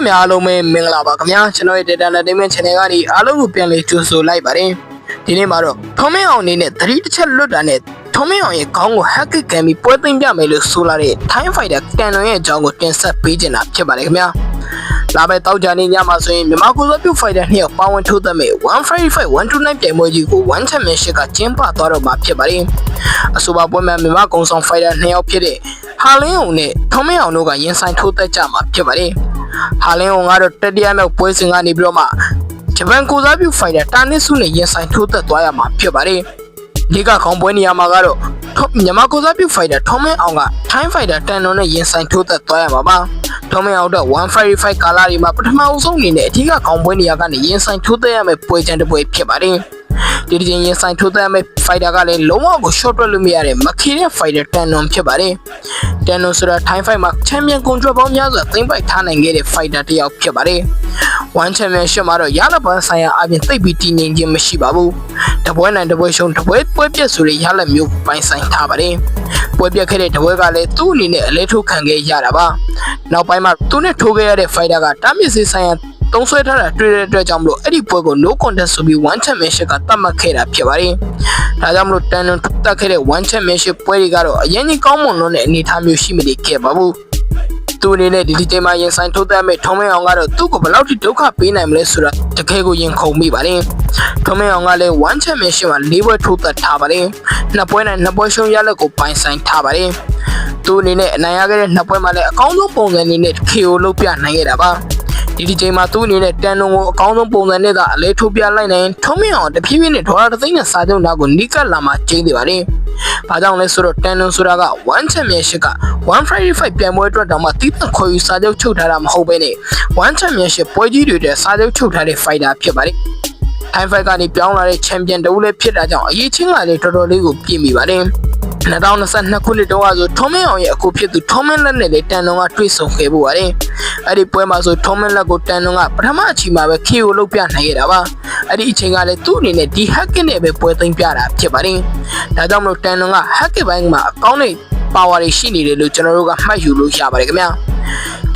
သက်များအားလုံးပဲမင်္ဂလာပါခင်ဗျာကျွန်တော်ရဲ့ Data Entertainment Channel ကနေအားလုံးကိုပြန်လည်ကြိုဆိုလိုက်ပါတယ်ဒီနေ့မှာတော့ထုံးမင်းအောင်အနေနဲ့သတိတစ်ချက်လွတ်တာနဲ့ထုံးမင်းအောင်ရဲ့ခေါင်းကို hack ကံပြီးပွဲသိမ်းပြမယ်လို့ဆိုလာတဲ့ Time Fighter ကန်လွန်ရဲ့အကြောင်းကိုတင်ဆက်ပေးချင်တာဖြစ်ပါတယ်ခင်ဗျာလာမယ့်တောက်ကြနေညမှာဆိုရင်မြန်မာကိုယ်စားပြု fighter နှစ်ယောက်ပါဝင်ထိုးသက်မဲ့155 129ပြိုင်ပွဲကြီးကို1 championship ကကျင်းပသွားတော့မှာဖြစ်ပါတယ်အဆိုပါပွဲမှာမြန်မာကုံဆောင် fighter နှစ်ယောက်ဖြစ်တဲ့ဟာလင်းအောင်နဲ့ထုံးမင်းအောင်တို့ကရင်ဆိုင်ထိုးသက်ကြမှာဖြစ်ပါတယ် ဟာလင်းအောင်ကတော့တတိယမြောက်ပွဲစဉ်ကနေပြီးတော့မှဂျပန်ကိုယ်စားပြု fighter တာနစ်စုနဲ့ရင်ဆိုင်ထိုးသက်သွားရမှာဖြစ်ပါတယ်ဒီကခေါင်းပွဲနေရာမှာကတော့မြန်မာကိုယ်စားပြု fighter ထုံးမင်းအောင်က time fighter တန်တော်နဲ့ရင်ဆိုင်ထိုးသက်သွားရမှာပါထုံးမင်းအောင်တော့155ကာလာဒီမှာပထမအဆုံးအနေနဲ့အထူးကခေါင်းပွဲနေရာကနေရင်ဆိုင်ထိုးသက်ရမယ့်ပွဲချန်တစ်ပွဲဖြစ်ပါတယ် ဒီဒီချင်းရင်ဆိုင်ထိုးသက်ရမယ့် fighter ကလည်းလုံးဝကို short တွက်လို့မရတဲ့မခီတဲ့ fighter တန်တော်ဖြစ်ပါတယ်တန်တော်ဆိုတာ time fight မှာ champion control ပေါင်းများစွာသိမ်းပိုက်ထားနိုင်ခဲ့တဲ့ fighter တစ်ယောက်ဖြစ်ပါတယ် one championship မှာတော့ရလပန်းဆိုင်ရာအပြင်သိပ်ပြီးတည်ငြိမ်ခြင်းမရှိပါဘူးတပွဲနိုင်တပွဲရှုံးတပွဲပွဲပြက်ဆိုတဲ့ရလမျိုးပိုင်ဆိုင်ထားပါတယ်ပွဲပြက်ခဲ့တဲ့တပွဲကလည်းသူ့အနေနဲ့အလဲထုတ်ခံခဲ့ရတာပါနောက်ပိုင်းမှာသူနဲ့ထိုးခဲ့ရတဲ့ fighter ကတားမြစ်စေးဆိုင်ရာ တုံးဆွဲထားတာတွေ့တဲ့အတွက်ကြောင့်မလို့အဲ့ဒီပွဲကို no contest ဆိုပြီး one championship ကတတ်မှတ်ခဲ့တာဖြစ်ပါတယ်ဒါကြောင့်မလို့တန်တွန်တက်ခဲ့တဲ့ one championship ပွဲတွေကတော့အရင်ကြီးကောင်းမွန်လွန်းတဲ့အနေအထားမျိုးရှိမနေခဲ့ပါဘူးသူအနေနဲ့ဒီဒီချိန်မှာရင်ဆိုင်ထိုးသက်မဲ့ထုံးမင်းအောင်ကတော့သူ့ကိုဘယ်လောက်ထိဒုက္ခပေးနိုင်မလဲဆိုတာတကယ်ကိုရင်ခုန်မိပါတယ်ထုံးမင်းအောင်ကလည်း one championship မှာ၄ပွဲထိုးသက်ထားပါတယ်နှစ်ပွဲနဲ့နှစ်ပွဲရှုံးရလက်ကိုပိုင်ဆိုင်ထားပါတယ်သူအနေနဲ့အနိုင်ရခဲ့တဲ့နှစ်ပွဲမှာလည်းအကောင်းဆုံးပုံစံနဲ့ KO လုပ်ပြနိုင်ခဲ့တာပါ ဒီဒီချိန်မှာသူ့အနေနဲ့တန်တုံကိုအကောင်းဆုံးပုံစံနဲ့သာအလဲထိုးပြလိုက်နိုင်ထုံးမင်းအောင်တဖြည်းဖြည်းနဲ့ဒေါ်လာတစ်သိန်းနဲ့စာချုပ်နာကိုနီးကပ်လာမှကျင်းနေပါတယ်။ဘာကြောင့်လဲဆိုတော့တန်တုံဆိုတာက1 championship က1 Friday fight ပြန်ပွဲအတွက်တောင်မှတီးပန်ခေါ်ယူစာချုပ်ချုပ်ထားတာမဟုတ်ဘဲနဲ့1 championship ပွဲကြီးတွေတဲ့စာချုပ်ချုပ်ထားတဲ့ fighter ဖြစ်ပါတယ်။ Time fight ကနေပြောင်းလာတဲ့ champion တဦးလည်းဖြစ်တာကြောင့်အရေးချင်းကလည်းတော်တော်လေးကိုပြည့်မိပါတယ်။ 2022ခုနှစ်တုန်းကဆိုထုံးမင်းအောင်ရဲ့အခုဖြစ်သူထုံးမင်းလက်နဲ့လေတန်တုံကတွေ့ဆုံခဲ့ဖို့ပါတယ်။အဲ့ဒီပွဲမှာဆိုထုံးမင်းလက်ကိုတန်တုံကပထမအချိန်မှာပဲ KO လုပ်ပြနိုင်ခဲ့တာပါ။အဲ့ဒီအချိန်ကလည်းသူ့အနေနဲ့ဒီ hacking နဲ့ပဲပွဲသိမ်းပြတာဖြစ်ပါတယ်။ဒါကြောင့်မလို့တန်တုံက hacking ဘိုင်းမှာအကောင်းတဲ့ power တွေရှိနေတယ်လို့ကျွန်တော်တို့ကမှတ်ယူလို့ရပါတယ်ခင်ဗျာ။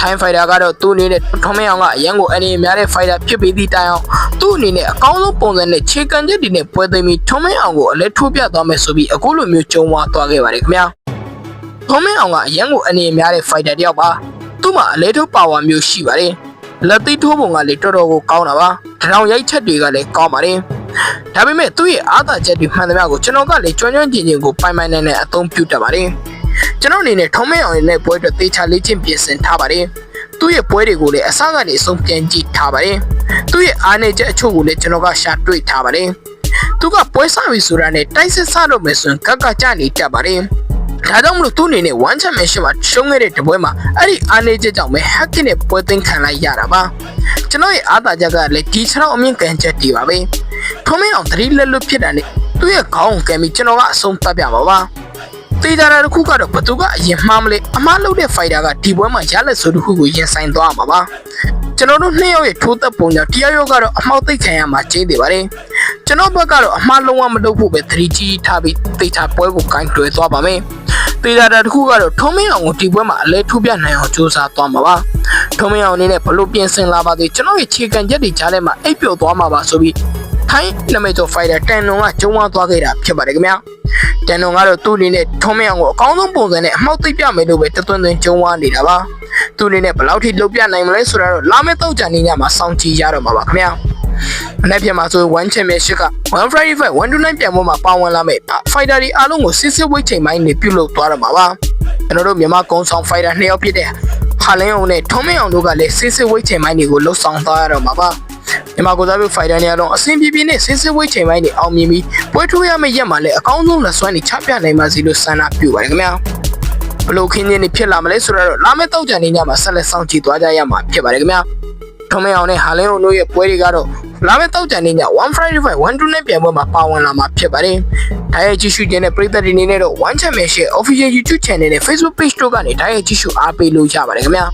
Time Fighter ကတော့သူ့အနေနဲ့ထုံးမင်းအောင်ကအရန်ကိုအနေများတဲ့ fighter ဖြစ်ပြီးသည့်တိုင်အောင်သူ့အနေနဲ့အကောင်းဆုံးပုံစံနဲ့ခြေကန်ချက်တွေနဲ့ပွဲသိမ်းပြီးထုံးမင်းအောင်ကိုအလဲထိုးပြသွားမယ်ဆိုပြီးအခုလိုမျိုးကြုံဝါသွားခဲ့ပါတယ်ခင်ဗျာထုံးမင်းအောင်ကအရန်ကိုအနေများတဲ့ fighter တယောက်ပါသူ့မှာအလဲထိုး power မျိုးရှိပါတယ်လက်သိထိုးပုံကလည်းတော်တော်ကိုကောင်းတာပါထောင်ရိုက်ချက်တွေကလည်းကောင်းပါတယ်ဒါပေမဲ့သူ့ရဲ့အားသာချက်တွေမှန်သမျှကိုကျွန်တော်ကလည်းကျွမ်းကျွမ်းကျင်ကျင်ကိုပိုင်ပိုင်နိုင်နိုင်အသုံးပြုတတ်ပါတယ် ကျွန်တော်အနေနဲ့ထုံးမင်းအောင်ရဲ့ပွဲအတွက်သေချာလေ့ကျင့်ပြင်ဆင်ထားပါတယ်သူ့ရဲ့ပွဲတွေကိုလည်းအစကနေအဆုံးပြန်ကြည့်ထားပါတယ်။သူ့ရဲ့အားနည်းချက်အချို့ကိုလည်းကျွန်တော်ကရှာတွေ့ထားပါတယ်။သူကပွဲစားပြီဆိုတာနဲ့တိုက်စစ်စားတော့မယ်ဆိုရင်ကကကြနေတတ်ပါတယ်။ဒါကြောင့်မလို့သူ့အနေနဲ့ one championship မှာရှုံးခဲ့တဲ့တပွဲမှာအဲ့ဒီအားနည်းချက်ကြောင့်ပဲ hacking နဲ့ပွဲသိမ်းခံလိုက်ရတာပါ။ကျွန်တော်ရဲ့အားသာချက်ကလည်းဒီခြေထောက်အမြင့်ကန်ချက်တွေပါပဲ။ထုံးမင်းအောင်သတိလက်လွတ်ဖြစ်တာနဲ့သူ့ရဲ့ခေါင်းကိုကံပြီးကျွန်တော်ကအဆုံးသတ်ပြပါပါ။ တေးကြတာတစ်ခုကတော့ဘသူကအရင်မှားမလဲအမှားလုပ်တဲ့ fighter ကဒီပွဲမှာရလက်ဆိုတစ်ခုကိုရင်ဆိုင်သွားမှာပါကျွန်တော်တို့နှစ်ယောက်ရဲ့ထိုးသက်ပုံကြောင့်တရားရုံးကတော့အမှောက်သိပ်ခံရမှာကျင်းနေပါတယ်ကျွန်တော်ဘက်ကတော့အမှားလုံးဝမလုပ်ဖို့ပဲသတိကြီးထားပြီးသိချပွဲကိုကင်တွယ်သွားပါမယ်တေးကြတာတစ်ခုကတော့ထုံးမင်းအောင်ကိုဒီပွဲမှာအလဲထိုးပြနိုင်အောင်စူးစမ်းသွားမှာပါထုံးမင်းအောင်အနေနဲ့ဘလို့ပြင်ဆင်လာပါသေးကျွန်တော်ရဲ့ခြေကန်ချက်တွေကြားထဲမှာအိပ်ပျော်သွားမှာပါဆိုပြီးထိုင်းနမိတ်ကျော်ဖိုင်တာတန်နုံကကျုံးဝါသွားခဲ့တာဖြစ်ပါတယ်ခင်ဗျာ တန်နုံကတော့သူ့အနေနဲ့ထုံးမင်းအောင်ကိုအကောင်းဆုံးပုံစံနဲ့အမှောက်သိပ်ပြမယ်လို့ပဲတသွင်းသွင်းကျုံးဝါနေတာပါသူ့အနေနဲ့ဘယ်လောက်ထိလုပ်ပြနိုင်မလဲဆိုတာတော့လာမယ့်တော့ကြနေညမှာစောင့်ကြည့်ရတော့မှာပါခင်ဗျာမနေ့ပြန်မှာဆို1 championship က1 Friday fight 129ပြန်ပေါ်မှာပါဝင်လာမယ့် fighter တွေအားလုံးကိုစစ်စစ်ဝိတ်ချိန်ပိုင်းနေပြုတ်လို့သွားတော့မှာပါကျွန်တော်တို့မြန်မာကုန်းဆောင် fighter နှစ်ယောက်ဖြစ်တဲ့ဟာလင်းအောင်နဲ့ထုံးမင်းအောင်တို့ကလည်းစစ်စစ်ဝိတ်ချိန်ပိုင်းတွေကိုလှုပ်ဆောင်သွားရတော့မှာပါ မြန်မာကိုစားပြု fighter တွေအလုံးအဆင်ပြေပြေနဲ့စစ်စစ်ဝိတ်ချိန်ပိုင်းတွေအောင်မြင်ပြီးပွဲထိုးရမယ့်ရက်မှာလည်းအကောင်းဆုံးလက်စွမ်းတွေချပြနိုင်ပါစေလို့ဆန္ဒပြုပါတယ်ခင်ဗျာဘလို့ခင်းချင်းတွေဖြစ်လာမလဲဆိုတော့လာမယ့်တောက်ကြနေညမှာဆက်လက်စောင့်ကြည့်သွားကြရမှာဖြစ်ပါတယ်ခင်ဗျာထုံးမင်းအောင်နဲ့ဟာလင်းအောင်တို့ရဲ့ပွဲတွေကတော့လာမယ့်တောက်ကြနေည1 Friday fight 1 2နဲ့ပြန်ပွဲမှာပါဝင်လာမှာဖြစ်ပါတယ်ဒါရဲ့ကြည့်ရှုခြင်းနဲ့ပရိသတ်တွေအနေနဲ့တော့ One Championship Official YouTube Channel နဲ့ Facebook Page တို့ကနေဒါရဲ့ကြည့်ရှုအားပေးလို့ရပါတယ်ခင်ဗျာ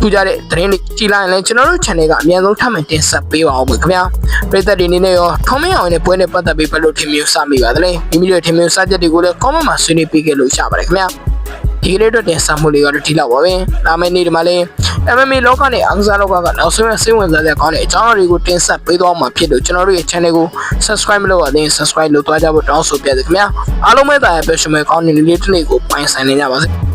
ထူကြတဲ့သတင်းတွေကြည့်လိုက်ရင်လည်းကျွန်တော်တို့ channel ကအများဆုံးထပ်မံတင်ဆက်ပေးပါအောင်ခင်ဗျာပရိသတ်တွေအနေနဲ့ရောထုံးမင်းအောင်နဲ့ပွဲနဲ့ပတ်သက်ပြီးဘယ်လိုထင်မြင်စမိပါသလဲမိမိတို့ထင်မြင်စချက်တွေကိုလည်း comment မှာဆွေးနွေးပေးခဲ့လို့ရပါတယ်ခင်ဗျာဒီကနေ့အတွက်တင်ဆက်မှုလေးကတော့ဒီလောက်ပါပဲလာမယ့်နေ့ဒီမှာလေး MMA လောကနဲ့အကစားလောကကနောက်ဆုံးရစိတ်ဝင်စားစရာကောင်းတဲ့အကြောင်းအရာတွေကိုတင်ဆက်ပေးသွားမှာဖြစ်လို့ကျွန်တော်တို့ရဲ့ channel ကို subscribe မလုပ်ရသေးရင် subscribe လုပ်သွားကြဖို့တောင်းဆိုပြရစီခင်ဗျာအားလုံးပဲတာရပျော်ရွှင်မဲ့ကောင်းတဲ့နေ့လေးတစ်နေ့ကိုပိုင်ဆိုင်နေကြပါစေ